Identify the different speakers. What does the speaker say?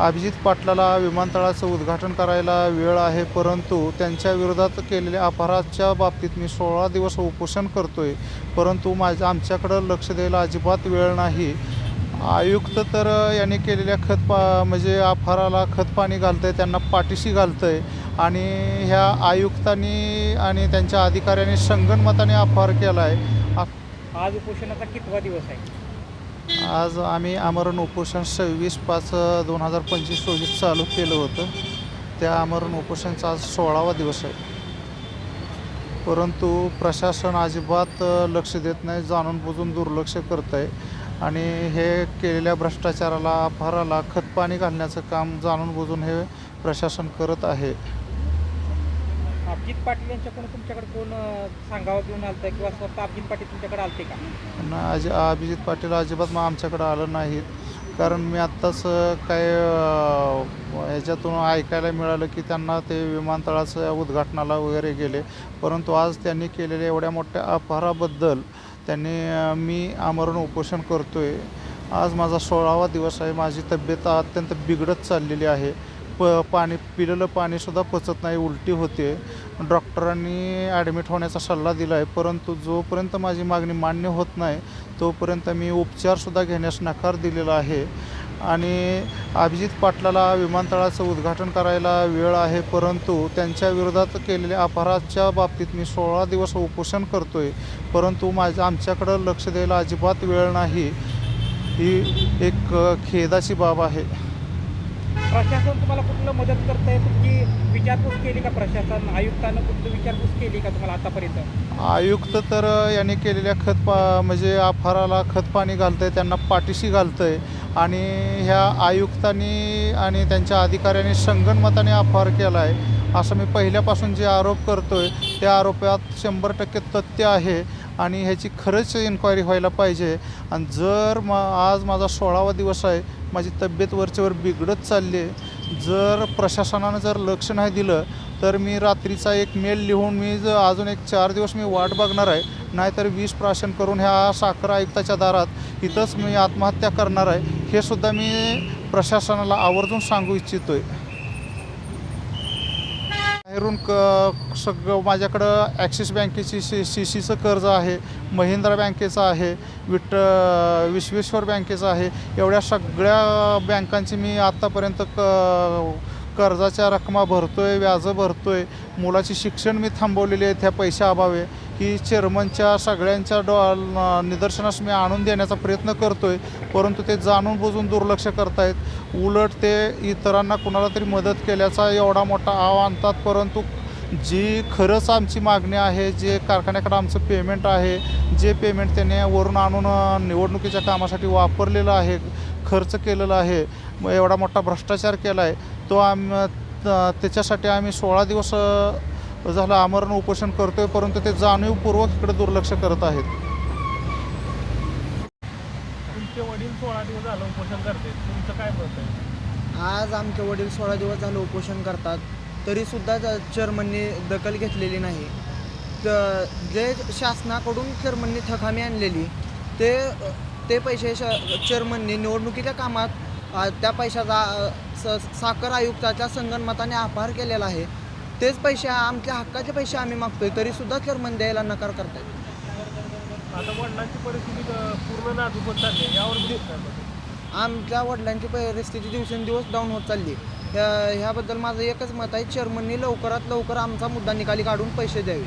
Speaker 1: अभिजित पाटलाला विमानतळाचं उद्घाटन करायला वेळ आहे परंतु त्यांच्या विरोधात केलेल्या अपहाराच्या बाबतीत मी सोळा दिवस उपोषण करतोय. परंतु माझ्या आमच्याकडं लक्ष द्यायला अजिबात वेळ नाही. आयुक्त तर यांनी केलेल्या खत पा म्हणजे अपहाराला खत पाणी आहे त्यांना पाठीशी घालतंय. आणि ह्या आयुक्तांनी आणि त्यांच्या अधिकाऱ्यांनी संगणमताने अपहार केला आहे
Speaker 2: आज उपोषणाचा कितवा दिवस आहे?
Speaker 1: आज आम्ही आमरण उपोषण सव्वीस पाच दोन हजार पंचवीस रोजी चालू केलं होतं. त्या आमरण उपोषणचा आज सोळावा दिवस आहे. परंतु प्रशासन अजिबात लक्ष देत नाही जाणून बुजून दुर्लक्ष करत आहे आणि हे केलेल्या भ्रष्टाचाराला अपहाराला खतपाणी घालण्याचं काम जाणून बुजून हे प्रशासन करत आहे.
Speaker 2: अभिजित पाटील यांच्याकडून तुमच्याकडे कोण सांगावं घेऊन आलतं किंवा स्वतः अभिजित पाटील तुमच्याकडे आलते का?
Speaker 1: नाही अजि अभिजित पाटील अजिबात मग आमच्याकडं आलं नाहीत. कारण मी आत्ताच काय ह्याच्यातून ऐकायला मिळालं की त्यांना ते विमानतळाचं उद्घाटनाला वगैरे गेले. परंतु आज त्यांनी केलेल्या एवढ्या मोठ्या अपहाराबद्दल त्यांनी मी आमरण उपोषण करतो आहे आज माझा सोळावा दिवस आहे. माझी तब्येत अत्यंत बिघडत चाललेली आहे. प पाणी पिलेलं पाणीसुद्धा पचत नाही उलटी होते. डॉक्टरांनी ॲडमिट होण्याचा सल्ला दिला आहे परंतु जोपर्यंत माझी मागणी मान्य होत नाही तोपर्यंत मी उपचारसुद्धा घेण्यास नकार दिलेला आहे. आणि अभिजित पाटलाला विमानतळाचं उद्घाटन करायला वेळ आहे परंतु त्यांच्या विरोधात केलेल्या अपहाराच्या बाबतीत मी सोळा दिवस उपोषण करतोय. परंतु माझ्या आमच्याकडं लक्ष द्यायला अजिबात वेळ नाही. ही एक खेदाची बाब आहे.
Speaker 2: प्रशासन तुम्हाला कुठलं मदत करतंय? तुमची विचारपूस केली का प्रशासन? आयुक्तानं कुठलं विचारपूस केली का तुम्हाला आतापर्यंत?
Speaker 1: आयुक्त तर यांनी केलेल्या खत पा म्हणजे आफाराला खत पाणी घालतंय त्यांना पाठीशी घालतंय. आणि ह्या आयुक्तांनी आणि त्यांच्या अधिकाऱ्यांनी संगणमताने अपहार केला आहे असं मी पहिल्यापासून जे आरोप करतोय त्या आरोपात शंभर टक्के तथ्य आहे. आणि ह्याची खरंच इन्क्वायरी व्हायला पाहिजे. आणि जर मा आज माझा सोळावा दिवस आहे माझी तब्येत वरचेवर बिघडत चालली आहे जर प्रशासनानं जर लक्ष नाही दिलं तर मी रात्रीचा एक मेल लिहून मी ज अजून एक चार दिवस मी वाट बघणार आहे. नाहीतर विष प्राशन करून ह्या साखर आयुक्ताच्या दारात इथंच मी आत्महत्या करणार आहे. हे सुद्धा मी प्रशासनाला आवर्जून सांगू इच्छितो आहे बाहेरून क सगळं माझ्याकडं ॲक्सिस बँकेची सी सी सीचं कर्ज आहे महिंद्रा बँकेचं आहे विट विश्वेश्वर बँकेचं आहे एवढ्या सगळ्या बँकांची मी आत्तापर्यंत क कर्जाच्या रकमा भरतोय व्याजं आहे मुलाची शिक्षण मी थांबवलेली आहे त्या पैशाअभावे. की चेअरमनच्या सगळ्यांच्या डो निदर्शनास मी आणून देण्याचा प्रयत्न करतो आहे परंतु ते जाणून बुजून दुर्लक्ष करतायत. उलट ते इतरांना कुणाला तरी मदत केल्याचा एवढा मोठा आव आणतात परंतु जी खरंच आमची मागणी आहे जे कारखान्याकडं आमचं पेमेंट आहे जे पेमेंट त्याने वरून आणून निवडणुकीच्या कामासाठी वापरलेलं आहे खर्च केलेला आहे मग एवढा मोठा भ्रष्टाचार केला आहे तो आम त्याच्यासाठी आम्ही सोळा दिवस झालं आमरण उपोषण करतोय परंतु ते जाणीवपूर्वक इकडे दुर्लक्ष करत आहेत.
Speaker 3: तुमचे वडील सोळा दिवस झालं उपोषण करते तुमचं काय मत आहे?
Speaker 4: आज आमचे वडील सोळा दिवस झालं उपोषण करतात. तरीसुद्धा चेअरमनने दखल घेतलेली नाही. तर जे शासनाकडून चेअरमनने थकामी आणलेली ते ते पैसे श चेअरमनने निवडणुकीच्या कामात त्या पैशाचा स साखर आयुक्ताच्या संगनमताने अपहार केलेला आहे. तेच पैसे आमच्या हक्काचे पैसे आम्ही मागतोय तरीसुद्धा चेअरमन द्यायला नकार करतायत
Speaker 3: आता वडिलांची परिस्थिती अं, पूर्ण नाजूक होत चालली आहे. यावर तुम्ही काय?
Speaker 4: आमच्या वडिलांची परिस्थिती दिवसेंदिवस डाऊन होत चालली ह्या ह्याबद्दल माझं एकच मत आहे चेअरमननी लवकरात लवकर आमचा मुद्दा निकाली काढून पैसे द्यावे